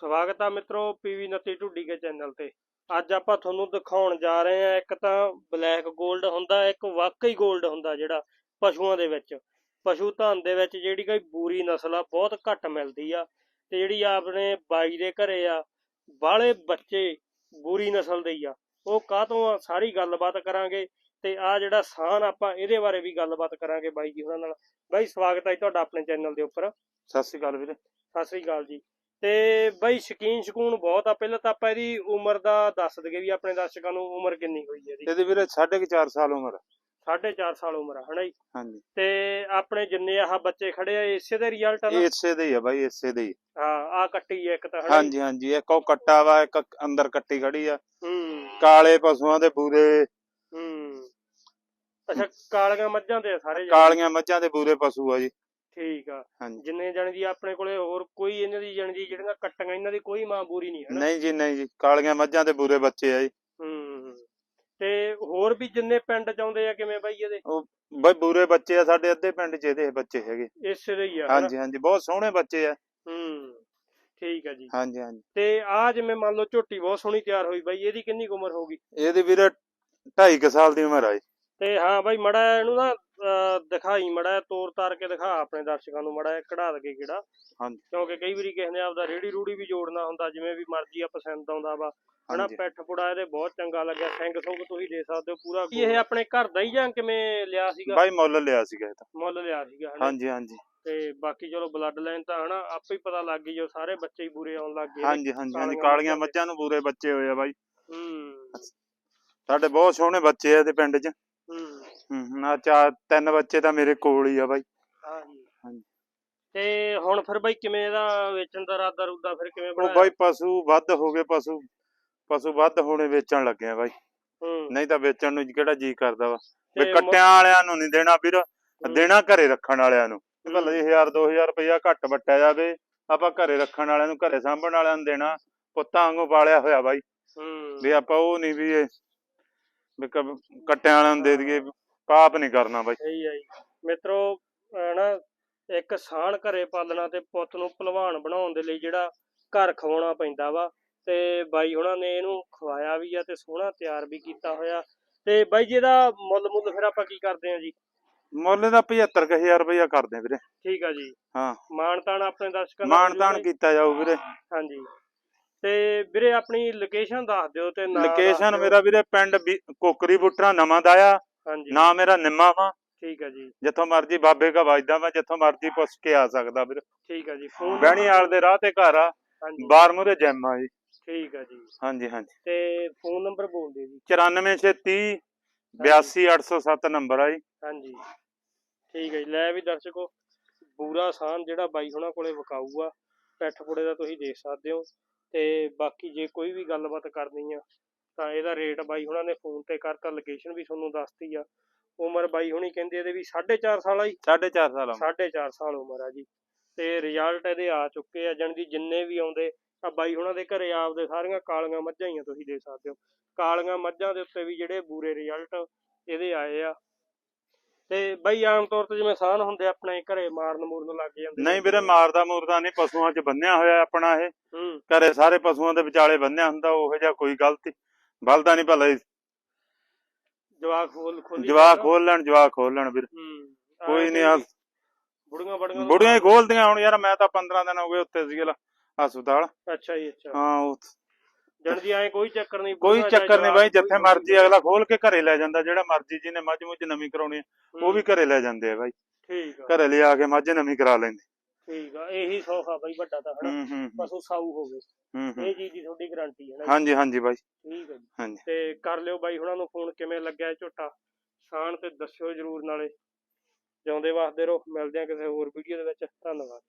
ਸਵਾਗਤ ਆ ਮਿੱਤਰੋ ਪੀਵੀ ਨੱਤੀ ਢੁੱਡੀ ਕੇ ਚੈਨਲ ਤੇ। ਅੱਜ ਆਪਾਂ ਤੁਹਾਨੂੰ ਦਿਖਾਉਣ ਜਾ ਰਹੇ ਆ ਇੱਕ ਤਾਂ ਬਲੈਕ 골ਡ ਹੁੰਦਾ ਇੱਕ ਵਾਕਈ 골ਡ ਹੁੰਦਾ ਜਿਹੜਾ ਪਸ਼ੂਆਂ ਦੇ ਵਿੱਚ। ਪਸ਼ੂ ਧਨ ਦੇ ਵਿੱਚ ਜਿਹੜੀ ਕੋਈ ਬੂਰੀ ਨਸਲ ਆ ਬਹੁਤ ਘੱਟ ਮਿਲਦੀ ਆ ਤੇ ਜਿਹੜੀ ਆਪਣੇ ਬਾਈ ਦੇ ਘਰੇ ਆ ਬਾਹਲੇ ਬੱਚੇ ਬੂਰੀ ਨਸਲ ਦੇ ਹੀ ਆ। ਉਹ ਕਾਹਤੋਂ ਆ? ਸਾਰੀ ਗੱਲਬਾਤ ਕਰਾਂਗੇ ਤੇ ਆ ਜਿਹੜਾ ਸਾਨ ਆਪਾਂ ਇਹਦੇ ਬਾਰੇ ਵੀ ਗੱਲਬਾਤ ਕਰਾਂਗੇ ਬਾਈ ਜੀ ਉਹਨਾਂ ਨਾਲ। ਬਾਈ ਸਵਾਗਤ ਹੈ ਤੁਹਾਡਾ ਆਪਣੇ ਚੈਨਲ ਦੇ ਉੱਪਰ। ਸਤਿ ਸ਼੍ਰੀ ਅਕਾਲ ਵੀਰੇ। ਸਤਿ ਸ੍ਰੀ ਅਕਾਲ ਜੀ। ਤੇ ਬਈ ਸ਼ਕੀਨ ਸ਼ਕੂਨ ਬਹੁਤ ਆ। ਪਹਿਲਾਂ ਤਾਂ ਆਪਾਂ ਇਹਦੀ ਉਮਰ ਦਾ ਦੱਸ ਦਈਏ ਵੀ ਆਪਣੇ ਦਰਸ਼ਕਾਂ ਨੂੰ ਉਮਰ ਕਿੰਨੀ ਹੋਈ ਹੈ ਇਹਦੀ। ਇਹਦੀ ਵੀਰੇ 4.5 ਸਾਲ ਉਮਰ ਆ। 4.5 ਸਾਲ ਉਮਰ ਆ ਹਨਾ ਜੀ? ਹਾਂਜੀ। ਤੇ ਆਪਣੇ ਜਿੰਨੇ ਆਹ ਬੱਚੇ ਖੜੇ ਆ ਇਸੇ ਦਾ ਰਿਜ਼ਲਟ ਆ ਨਾ? ਇਹ ਇਸੇ ਦੇ ਹੀ ਆ ਬਾਈ ਇਸੇ ਦੇ ਹੀ। ਹਾਂ ਆ ਕੱਟੀ ਹੈ ਇੱਕ ਤਾਂ ਹਨਾ ਜੀ? ਹਾਂਜੀ ਹਾਂਜੀ ਇੱਕ ਉਹ ਕੱਟਾ ਵਾ ਇੱਕ ਅੰਦਰ ਕੱਟੀ ਖੜੀ ਆ। ਹੂੰ। ਕਾਲੇ ਪਸ਼ੂਆਂ ਦੇ ਬੂਰੇ। ਹੂੰ। ਅੱਛਾ ਕਾਲੀਆਂ ਮੱਝਾਂ ਤੇ ਆ ਸਾਰੇ? ਕਾਲੀਆਂ ਮੱਝਾਂ ਦੇ ਬੂਰੇ ਪਸ਼ੂ ਆ ਜੀ। ਠੀਕ ਆ। ਹਾਂਜੀ। ਜਿੰਨੇ ਜਣ ਦੀ ਆਪਣੇ ਕੋਲੇ ਹੋਰ ਕੋਈ ਇਹਨਾਂ ਦੀ ਜਣ ਦੀ ਜਿਹੜੀਆਂ ਕੱਟੀਆਂ ਇਹਨਾਂ ਦੀ ਕੋਈ ਮਾਂ ਬੂਰੀ ਨਹੀਂ ਹੈ ਨਾ। ਨਹੀਂ ਜੀ ਨਹੀਂ ਜੀ ਕਾਲੀਆਂ ਮੱਝਾਂ ਦੇ ਬੂਰੇ ਬੱਚੇ ਆ ਜੀ। ਹੂੰ ਤੇ ਹੋਰ ਵੀ ਜਿੰਨੇ ਪਿੰਡ ਚ ਆਉਂਦੇ ਆ ਕਿਵੇਂ ਬਾਈ ਇਹਦੇ? ਬਈ ਬੂਰੇ ਬੱਚੇ ਆ ਸਾਡੇ ਅੱਧੇ ਪਿੰਡ 'ਚ ਇਹਦੇ ਬੱਚੇ ਹੈਗੇ। ਇਸੇ ਦੇ ਹੀ ਆ ਹਨਾ? ਹਾਂਜੀ ਹਾਂਜੀ ਬਹੁਤ ਸੋਹਣੇ ਬੱਚੇ ਆ। ਹੂੰ ਠੀਕ ਹੈ ਜੀ। ਹਾਂਜੀ ਹਾਂਜੀ। ਤੇ ਆ ਜਿਵੇਂ ਮੰਨ ਲਓ ਝੋਟੀ ਬਹੁਤ ਸੋਹਣੀ ਤਿਆਰ ਹੋਈ ਬਾਈ ਇਹਦੀ ਕਿੰਨੀ ਕੁ ਉਮਰ ਹੋਗੀ ਇਹਦੀ ਵੀਰੇ 2.5 ਸਾਲ ਦੀ ਉਮਰ ਆ ਜੀ। ਤੇ ਹਾਂ ਬਾਈ ਮੜਾ ਇਹਨੂੰ ਨਾ ਦਿਖਾਈ ਮੜਾ ਤੋਰ ਤਾਰ ਕੇ ਦਿਖਾ ਆਪਣੇ ਦਰਸ਼ਕਾਂ ਨੂੰ ਮੜਾ ਕਢਾ ਦਗੇ ਕਿਹੜਾ। ਹਾਂਜੀ। ਕਿਉਂਕਿ ਕਈ ਵਾਰੀ ਕਿਸੇ ਨੇ ਆਪਦਾ ਰੇੜੀ ਰੂੜੀ ਵੀ ਜੋੜਨਾ ਹੁੰਦਾ ਜਿਵੇਂ ਵੀ ਮਰਜ਼ੀ ਆ ਪਸੰਦ ਆਉਂਦਾ ਵਾ। ਹਨਾ ਪੈਠ ਪੁੜਾ ਇਹਦੇ ਬਹੁਤ ਚੰਗਾ ਲੱਗਿਆ ਸਿੰਘ ਸੁੰਗ ਤੁਸੀਂ ਦੇ ਸਕਦੇ ਹੋ ਪੂਰਾ ਇਹ ਆਪਣੇ ਘਰ ਦਾ ਹੀ ਜਾਂ ਕਿਵੇਂ ਲਿਆ ਸੀਗਾ? ਬਾਈ ਮੁੱਲ ਲਿਆ ਸੀਗਾ ਇਹ ਤਾਂ। ਮੁੱਲ ਲਿਆ ਸੀਗਾ ਹਾਂਜੀ ਹਾਂਜੀ। ਤੇ ਬਾਕੀ ਚਲੋ ਬਲੱਡ ਲਾਈਨ ਤਾਂ ਹਨਾ ਆਪੇ ਹੀ ਪਤਾ ਲੱਗ ਗਈ ਜੋ ਸਾਰੇ ਬੱਚੇ ਹੀ ਬੁਰੇ ਆਉਣ ਲੱਗ ਗਏ। ਹਾਂਜੀ ਹਾਂਜੀ ਹਾਂਜੀ। ਕਾਲੀਆਂ ਮੱਝਾਂ ਮੱਝਾਂ ਨੂੰ ਬੂਰੇ ਬੱਚੇ ਹੋਏ ਆ ਬਾਈ। ਹੂੰ। ਸਾਡੇ ਬਹੁਤ ਸੋਹਣੇ ਬੱਚੇ ਆ ਇਹਦੇ ਪਿੰਡ 'ਚ। ਹੂੰ ਆ ਚਾਰ ਤਿੰਨ ਬੱਚੇ ਤਾਂ ਮੇਰੇ ਕੋਲ ਹੀ ਆ ਬਾਈ। ਹਾਂਜੀ। ਤੇ ਹੁਣ ਫਿਰ ਬਾਈ ਕਿਵੇਂ ਇਹਦਾ ਵੇਚਣ ਦਾ ਇਰਾਦਾ ਰੂਦਾ ਫਿਰ ਕਿਵੇਂ ਉਹ ਬਾਈ ਪਸ਼ੂ ਵੱਧ ਹੋ ਗਏ ਪਸ਼ੂ ਪਸ਼ੂ ਵੱਧ ਹੋਣੇ ਵੇਚਣ ਲੱਗੇ ਆ ਬਾਈ। ਹੂੰ। ਨਹੀਂ ਤਾਂ ਵੇਚਣ ਨੂੰ ਕਿਹੜਾ ਜੀ ਕਰਦਾ ਵਾ। ਵੀ ਕੱਟਿਆਂ ਵਾਲਿਆਂ ਨੂੰ ਨਹੀਂ ਦੇਣਾ ਵੀਰ ਦੇਣਾ ਘਰੇ ਰੱਖਣ ਵਾਲਿਆਂ ਨੂੰ। ਭਲਾ 1000 2000 ਰੁਪਇਆ ਘੱਟ ਵਟਿਆ ਜਾਵੇ ਆਪਾਂ ਘਰੇ ਰੱਖਣ ਵਾਲਿਆਂ ਨੂੰ ਘਰੇ ਸਾਂਭਣ ਵਾਲਿਆਂ ਨੂੰ ਦੇਣਾ ਪੁੱਤਾਂ ਵਾਂਗੂ ਪਾਲਿਆ ਹੋਇਆ ਬਾਈ। ਹੂੰ। ਵੀ ਆਪਾਂ ਉਹ ਨਹੀਂ ਵੀ ਇਹ ਕੱਟਿਆਂ ਵਾਲਿਆਂ ਨੂੰ ਦੇ ਦਈਏ ਪਾਪ ਨਹੀਂ ਕਰਨਾ ਬਾਈ। ਸਹੀ ਹੈ ਜੀ। ਮਿੱਤਰੋ ਅਹ ਨਾ ਇੱਕ ਸਾਣ ਘਰੇ ਪਾਲਣਾ ਤੇ ਪੁੱਤ ਨੂੰ ਭਲਵਾਨ ਬਣਾਉਣ ਦੇ ਲਈ ਜਿਹੜਾ ਘਰ ਖਵਾਉਣਾ ਪੈਂਦਾ ਵਾ ਤੇ ਬਾਈ ਹੁਣਾਂ ਨੇ ਇਹਨੂੰ ਖਵਾਇਆ ਵੀ ਆ ਤੇ ਸੋਹਣਾ ਤਿਆਰ ਵੀ ਕੀਤਾ ਹੋਇਆ। ਤੇ ਬਾਈ ਜੀ ਇਹਦਾ ਮੁੱਲ ਮੁੱਲ ਫਿਰ ਆਪਾਂ ਕੀ ਕਰਦੇ ਆ ਜੀ? ਮੁੱਲ ਦਾ 75000 ਰੁਪਇਆ ਕਰਦੇ ਆ ਵੀਰੇ। ਠੀਕ ਆ ਜੀ। ਹਾਂ। ਮਾਨਤਾਨ ਆਪਣੇ ਦਰਸ਼ਕਾਂ ਤਾਣ ਜ਼ਰੂਰ- ਕੀਤਾ ਜਾਊ ਵੀਰੇ। ਹਾਂਜੀ। ਤੇ ਵੀਰੇ ਆਪਣੀ ਲੋਕੇਸ਼ਨ ਦੱਸ ਦਿਓ ਤੇ ਨਾਮ ਲੋਕੇਸ਼ਨ। ਮੇਰਾ ਵੀਰੇ ਪਿੰਡ ਕੋਕਰੀ ਬੁੱਟਰਾ ਨਵਾਂ ਦਾਇਆ ਹਾਂਜੀ। ਨਾਂ ਮੇਰਾ ਨਿੰਮਾ ਵਾ। ਠੀਕ ਆ ਜੀ। ਜਿੱਥੋਂ ਮਰਜ਼ੀ ਬਾਬੇ ਕਾ ਵੱਜਦਾ ਮੈਂ ਜਿੱਥੋਂ ਮਰਜ਼ੀ ਪੁੱਛ ਕੇ ਆ ਸਕਦਾ ਵੀਰ। ਠੀਕ ਆ ਜੀ ਫੋਨ ਬਹਿਣੀਵਾਲ ਦੇ ਰਾਹ ਤੇ ਘਰ ਆ। ਹਾਂਜੀ। ਬਾਰ ਮੂਰੇ ਜਿਮ ਆ ਜੀ। ਠੀਕ ਆ ਜੀ। ਹਾਂਜੀ ਹਾਂਜੀ। ਤੇ ਫੋਨ ਨੰਬਰ ਬੋਲ ਦਿਓ ਜੀ 94630 82807 ਨੰਬਰ ਆ ਜੀ। ਹਾਂਜੀ। ਠੀਕ ਹੈ ਜੀ ਲੈ ਵੀ ਦਰਸ਼ਕੋ ਪੂਰਾ ਸਾਨ ਜਿਹੜਾ ਬਾਈ ਹੁਣਾਂ ਕੋਲੇ ਵਿਕਾਊ ਆ। ਪੈਠ ਪੁੜੇ ਦਾ ਤੁਸੀਂ ਦੇਖ ਸਕਦੇ ਹੋ। ਤੇ ਬਾਕੀ ਜੇ ਕੋਈ ਵੀ ਗੱਲਬਾਤ ਕਰਨੀ ਆ ਤਾਂ ਇਹਦਾ ਰੇਟ ਬਾਈ ਹੁਣਾਂ ਨੇ ਫੋਨ ਤੇ ਕਰਤਾ ਲੋਕੇਸ਼ਨ ਵੀ ਤੁਹਾਨੂੰ ਦੱਸਤੀ ਆ। ਉਮਰ ਬਾਈ ਹੁਣੀ ਕਹਿੰਦੇ ਇਹਦੇ ਵੀ 4.5 ਸਾਲ ਆ ਜੀ। 4.5 ਸਾਲ ਆ। 4.5 ਸਾਲ ਉਮਰ ਆ ਜੀ। ਤੇ ਰਿਜ਼ਲਟ ਇਹਦੇ ਆ ਚੁੱਕੇ ਆ ਜਾਣੀ ਦੀ ਜਿੰਨੇ ਵੀ ਆਉਂਦੇ ਆ ਬਾਈ ਹੁਣਾਂ ਦੇ ਘਰੇ ਆਪਦੇ ਸਾਰੀਆਂ ਕਾਲੀਆਂ ਮੱਝਾਂ ਹੀ ਆ ਤੁਸੀਂ ਦੇਖ ਸਕਦੇ ਹੋ। ਕਾਲੀਆਂ ਮੱਝਾਂ ਦੇ ਉੱਤੇ ਵੀ ਜਿਹੜੇ ਬੂਰੇ ਰਿਜ਼ਲਟ ਇਹਦੇ ਆਏ ਆ। ਤੇ ਬਾਈ ਆਮ ਤੌਰ ਤੇ ਜਿਵੇਂ ਸਾਨ ਹੁੰਦੇ ਆਪਣੇ ਘਰੇ ਮਾਰਨ ਮੂਰਨ ਲੱਗ ਜਾਂਦੇ ਨਹੀਂ ਵੀਰੇ ਮਾਰਦਾ ਮੂਰਦਾ ਨਹੀਂ ਪਸ਼ੂਆਂ 'ਚ ਬੰਨਿਆ ਹੋਇਆ ਆਪਣਾ ਇਹ। ਘਰੇ ਸਾਰੇ ਪਸ਼ੂਆਂ ਦੇ ਵਿਚਾਲੇ ਬੰਨਿਆ ਹੁੰਦਾ ਉਹੋ ਜਿਹਾ ਕੋਈ ਗਲਤੀ। ਬਲਦਾ ਨਹੀਂ ਭਲਾ ਜਵਾਕ ਖੋਲ ਖੋਲੀ ਜਵਾਕ ਖੋਲ ਲੈਣ ਜਵਾਕ ਖੋਲ ਲੈਣ ਵੀਰ। ਹੂੰ ਕੋਈ ਨਹੀਂ ਆ ਬੁੜੀਆਂ ਬੜੀਆਂ ਬੁੜੀਆਂ ਹੀ ਖੋਲਦੀਆਂ ਹੁਣ ਯਾਰ ਮੈਂ ਤਾਂ 15 ਦਿਨ ਹੋ ਗਏ ਉੱਤੇ ਸੀਗੇ ਹਸਪਤਾਲ। ਅੱਛਾ ਜੀ ਅੱਛਾ। ਹਾਂ ਉਹ ਜਣ ਦੀ ਐ ਕੋਈ ਚੱਕਰ ਨਹੀਂ ਕੋਈ ਚੱਕਰ ਨਹੀਂ ਬਾਈ ਜਿੱਥੇ ਮਰਜ਼ੀ ਅਗਲਾ ਖੋਲ ਕੇ ਘਰੇ ਲੈ ਜਾਂਦਾ ਜਿਹੜਾ ਮਰਜ਼ੀ ਜਿਹਨੇ ਮੱਝ ਮੁੱਝ ਨਵੀਂ ਕਰਾਉਣੀ ਉਹ ਵੀ ਘਰੇ ਲੈ ਜਾਂਦੇ ਆ ਬਾਈ। ਠੀਕ ਆ। ਘਰੇ ਲਿਆ ਕੇ ਮੱਝ ਨਵੀਂ ਕਰਾ ਲੈਂਦੇ। ਠੀਕ ਆ ਇਹੀ ਸੌਖਾ ਬਾਈ ਵੱਡਾ ਤਾਂ ਹਨਾ। ਹੂੰ ਹੂੰ ਹੂੰ, ਪਸ਼ੂ ਸਾਊ ਹੋਵੇ। ਹੂੰ ਹੂੰ। ਇਹ ਚੀਜ਼ ਦੀ ਤੁਹਾਡੀ ਗਾਰੰਟੀ ਹੈ ਨਾ ਹਾਂਜੀ ਹਾਂਜੀ ਬਾਈ। ਠੀਕ ਹੈ ਜੀ। ਹਾਂਜੀ। ਤੇ ਕਰ ਲਿਓ ਬਾਈ ਹੁਣਾਂ ਨੂੰ ਫੋਨ ਕਿਵੇਂ ਲੱਗਿਆ ਝੋਟਾ? ਸ਼ਾਨ ਤੇ ਦੱਸਿਓ ਜਰੂਰ ਨਾਲੇ। ਜਿਉਂਦੇ ਵਾਸਦੇ ਰਹੋ। ਮਿਲਦੇ ਆ ਕਿਸੇ ਹੋਰ ਵੀਡੀਓ ਦੇ ਵਿੱਚ। ਧੰਨਵਾਦ।